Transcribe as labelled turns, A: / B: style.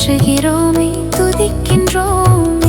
A: போற்றுகிறோமே துதிக்கின்றோம்.